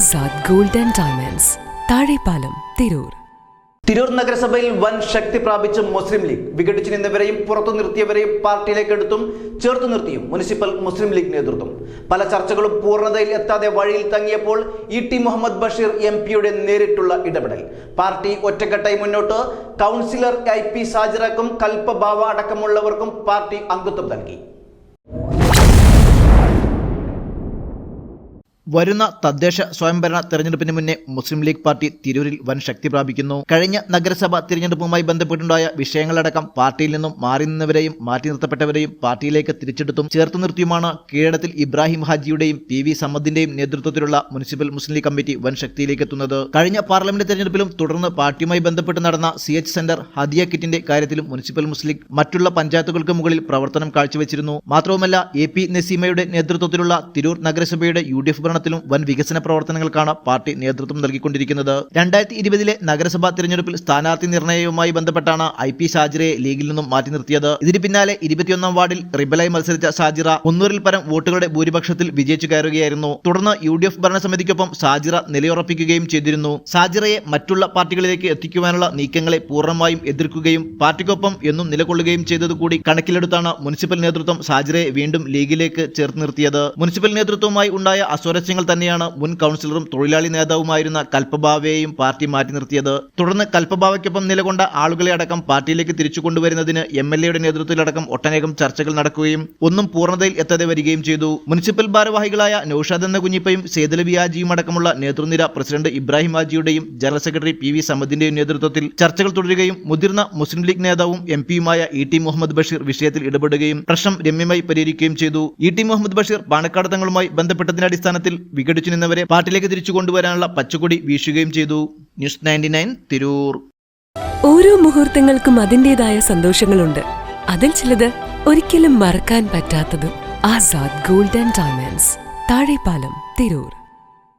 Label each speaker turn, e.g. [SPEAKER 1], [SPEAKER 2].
[SPEAKER 1] Azad gold diamonds Thazhepalam Tirur.
[SPEAKER 2] Tirur നഗരസഭയിൽ വൻ ശക്തി പ്രാപിച്ച മുസ്ലിം ലീഗ് വിഘടിച്ചു നിന്നവരെയും പുറത്തു നിർത്തിയവരെയും പാർട്ടിയിലേക്ക് എടുത്തും ചേർത്തു നിർത്തിയും മുനിസിപ്പൽ മുസ്ലിം ലീഗ് നേതൃത്വം. പല ചർച്ചകളും പൂർണതയിൽ എത്താതെ വഴിയിൽ തങ്ങിയപ്പോൾ E T Muhammad Basheer M പിയുടെ നേരിട്ടുള്ള ഇടപെടൽ. പാർട്ടി ഒറ്റക്കെട്ടായി മുന്നോട്ട്. കൗൺസിലർ ഐ പി സാജിറക്കും കൽപ്പബാവ അടക്കമുള്ളവർക്കും പാർട്ടി അംഗത്വം നൽകി.
[SPEAKER 3] വരുന്ന തദ്ദേശ സ്വയംഭരണ തെരഞ്ഞെടുപ്പിന് മുന്നേ മുസ്ലിം ലീഗ് പാർട്ടി തിരൂരിൽ വൻ ശക്തി പ്രാപിക്കുന്നു. കഴിഞ്ഞ നഗരസഭ തിരഞ്ഞെടുപ്പുമായി ബന്ധപ്പെട്ടുണ്ടായ വിഷയങ്ങളടക്കം പാർട്ടിയിൽ നിന്നും മാറി നിന്നവരെയും മാറ്റി നിർത്തപ്പെട്ടവരെയും പാർട്ടിയിലേക്ക് തിരിച്ചെടുത്തും ചേർത്ത് നിർത്തിയുമാണ് കീഴടത്തിൽ ഇബ്രാഹിം ഹാജിയുടെയും പി വി സമ്മദിന്റെയും നേതൃത്വത്തിലുള്ള മുനിസിപ്പൽ മുസ്ലിം ലീഗ് കമ്മിറ്റി വൻ ശക്തിയിലേക്ക് എത്തുന്നത്. കഴിഞ്ഞ പാർലമെന്റ് തെരഞ്ഞെടുപ്പിലും തുടർന്ന് പാർട്ടിയുമായി ബന്ധപ്പെട്ട് നടന്ന സി എച്ച് സെന്റർ ഹദിയ കിറ്റിന്റെ കാര്യത്തിലും മുനിസിപ്പൽ മുസ്ലിം ലീഗ് മറ്റുള്ള പഞ്ചായത്തുകൾക്ക് മുകളിൽ പ്രവർത്തനം കാഴ്ചവെച്ചിരുന്നു. മാത്രവുമല്ല എ പി നസീമയുടെ നേതൃത്വത്തിലുള്ള തിരൂർ നഗരസഭയുടെ യു ഡി എഫ് ഭരണത്തിലും വൻ വികസന പ്രവർത്തനങ്ങൾക്കാണ് പാർട്ടി നേതൃത്വം നൽകിക്കൊണ്ടിരിക്കുന്നത്. രണ്ടായിരത്തി ഇരുപതിലെ നഗരസഭാ തിരഞ്ഞെടുപ്പിൽ സ്ഥാനാർത്ഥി നിർണയവുമായി ബന്ധപ്പെട്ടാണ് ഐ പി ഷാജിറയെ ലീഗിൽ നിന്നും മാറ്റി നിർത്തിയത്. ഇതിന് പിന്നാലെ ഇരുപത്തിയൊന്നാം വാർഡിൽ റിബലായി മത്സരിച്ച ഷാജിറ മുന്നൂറിൽ പരം വോട്ടുകളുടെ ഭൂരിപക്ഷത്തിൽ വിജയിച്ചു കയറുകയായിരുന്നു. തുടർന്ന് യു ഡി എഫ് ഭരണസമിതിക്കൊപ്പം ഷാജിറ നിലയുറപ്പിക്കുകയും ചെയ്തിരുന്നു. ഷാജിറയെ മറ്റുള്ള പാർട്ടികളിലേക്ക് എത്തിക്കുവാനുള്ള നീക്കങ്ങളെ പൂർണമായും എതിർക്കുകയും പാർട്ടിക്കൊപ്പം എന്നും നിലകൊള്ളുകയും ചെയ്തതുകൂടി കണക്കിലെടുത്താണ് മുനിസിപ്പൽ നേതൃത്വം ഷാജിറയെ വീണ്ടും ലീഗിലേക്ക് ചേർത്ത് നിർത്തിയത്. മുനിസിപ്പൽ നേതൃത്വവുമായി ഉണ്ടായ അസ്വരസ്യങ്ങൾ തന്നെയാണ് മുൻ കൗൺസിലറും തൊഴിലാളി നേതാവുമായിരുന്ന കൽപ്പബാവയെയും പാർട്ടി മാറ്റി നിർത്തിയത്. തുടർന്ന് കൽപ്പബാവയ്ക്കൊപ്പം നിലകൊണ്ട ആളുകളെ അടക്കം പാർട്ടിയിലേക്ക് തിരിച്ചു കൊണ്ടുവരുന്നതിന് എം എൽ എയുടെ നേതൃത്വത്തിലടക്കം ഒട്ടനേകം ചർച്ചകൾ നടക്കുകയും ഒന്നും പൂർണതയിൽ എത്താതെ വരികയും ചെയ്തു. മുനിസിപ്പൽ ഭാരവാഹികളായ നൌഷാദ് എന്ന കുഞ്ഞിപ്പയും സേതലവി അടക്കമുള്ള നേതൃനിര പ്രസിഡന്റ് ഇബ്രാഹിം ഹാജിയുടെയും ജനറൽ സെക്രട്ടറി പി വി സമദിന്റെയും നേതൃത്വത്തിൽ ചർച്ചകൾ തുടരുകയും മുതിർന്ന മുസ്ലിം ലീഗ് നേതാവും എം പിയുമായ ഇ ടി മുഹമ്മദ് ബഷീർ വിഷയത്തിൽ ഇടപെടുകയും പ്രശ്നം രമ്യമായി പരിഹരിക്കുകയും ചെയ്തു. ഇ ടി മുഹമ്മദ് ബഷീർ പാണക്കാട് തങ്ങളുമായി ബന്ധപ്പെട്ടതിന്റെ അടിസ്ഥാനത്തിൽ വിഘടിച്ചു നിന്നവരെ പാർട്ടിയിലേക്ക് തിരിച്ചു കൊണ്ടുവരാനുള്ള പച്ചക്കൊടി വീശുകയും ചെയ്തു. News ninety nine Tirur.
[SPEAKER 1] ഓരോ മുഹൂർത്തങ്ങൾക്കും അതിന്റെതായ സന്തോഷങ്ങളുണ്ട്. അതിൽ ചിലത് ഒരിക്കലും മറക്കാൻ പറ്റാത്തതും. Azad golden diamonds Thazhepalam Tirur.